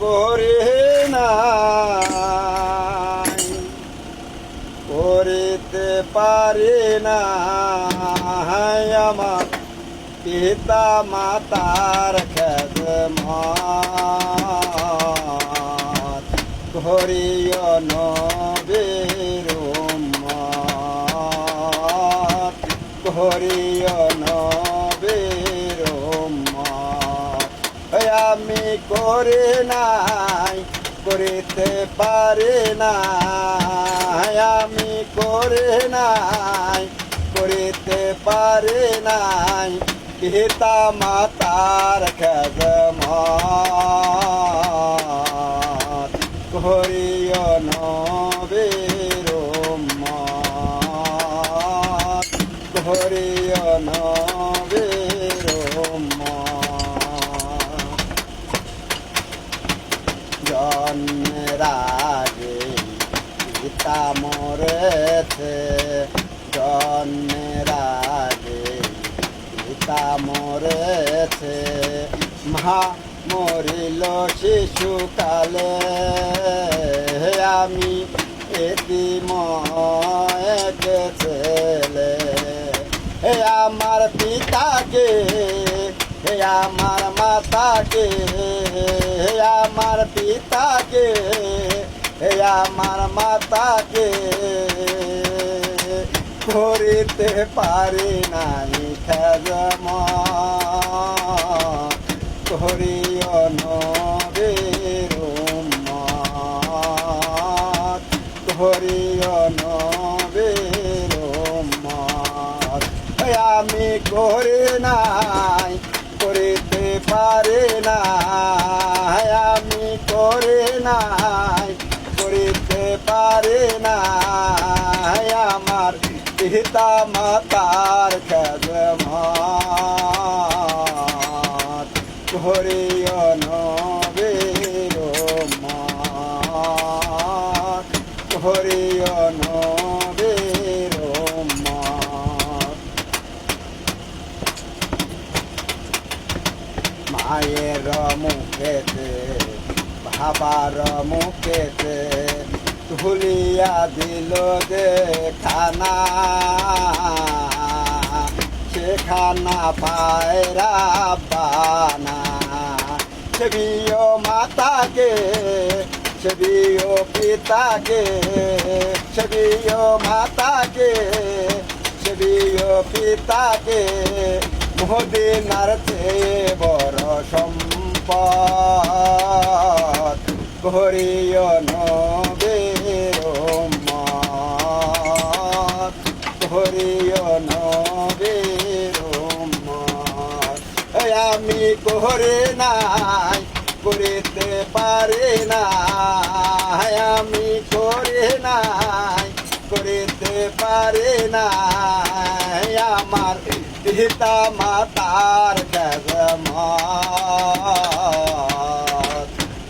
করে নাই করিতে পারি না আমার পিতা মাতার খেদমত ঘরিয় নবীর উম্মত ঘরিয় আমি করে নাই, করিতে পারি না আমি করে নাই, করিতে পারি নাই। পিতা মাতার খেদমত জন্মের আগে পিতা মরেছে। জন্মের আগে পিতা মরেছে। মা মরিল শিশুকালে আমি এতিম একে ছেলে? আমার পিতাকে হে আমার মাতাকে, হে আমার পিতাকে, হে আমার মাতাকে। করিতে পারি নাই খেজম করিও উম্মত, করিও এই আমি করি করিতে পারি না আমি করে নাই করিতে পারে না আমার পিতা মাতার খেদমত মুখেতে বাবার মুখেতে তুলিয়া দিল যে খানা। সে খানা পায়রা বানা। সেবিও মাতাকে সেবিও পিতাকে সেবিও মাতাকে সেবিও পিতাকে। মদিনার চেয়ে বড় সম্পদ করিও নবীর নবীর উম্মত আমি করে নাই, করিতে পারি নাই। আমি করে নাই, করিতে পারি নাই। আমার পিতা মাতার গজমত